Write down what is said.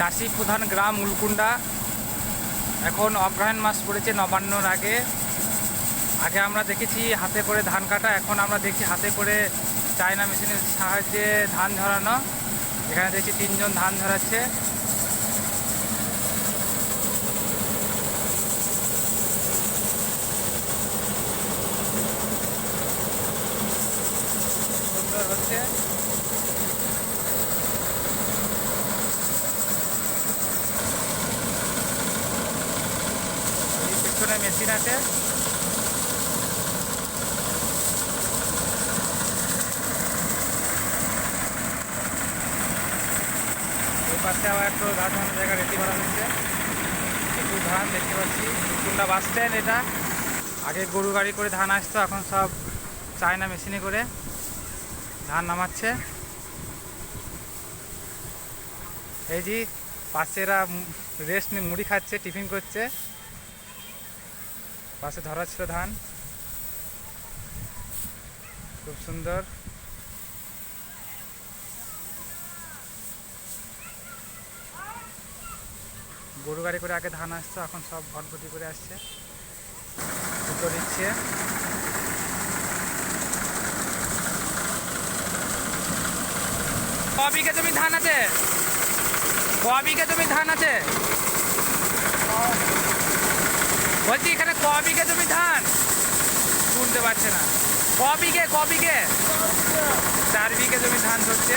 চাষি প্রধান গ্রাম উলকুন্ডা এখন অগ্রহায়ণ মাস পড়েছে নবান্নর আগে। আগে আমরা দেখেছি হাতে করে ধান কাটা, এখন আমরা দেখছি হাতে করে চায়না মেশিনের সাহায্যে ধান ঝরানো। এখানে দেখছি তিনজন ধান ঝরাচ্ছে। হচ্ছে এই পিছনে মেশিন আছে। পাশে আবার একটু ধান ধান জায়গা রেডি করা হয়েছে। একটু ধান দেখতে পাচ্ছি। কুন্ডা বাস স্ট্যান্ড এটা। আগে গরু গাড়ি করে ধান আসতো, এখন সব চায়না মেশিনে করে ধান নামাচ্ছে। এই যে পাশেরা রেস্ট নিয়ে মুড়ি খাচ্ছে, টিফিন করছে। পাশে ধরা ছিল ধান। খুব সুন্দর। গরু গাড়ি করে আগে ধান আসতো এখন সব ভটভটি করে আসছে। দুটো দিচ্ছে। ক বিঘে জমি ধান আছে? ক বিঘে জমি ধান আছে বলছি এখানে ক বিঘে জমি ধান। শুনতে পাচ্ছে না। ক বিঘে ক বিঘে চার বিঘে জমি ধান ধরছে।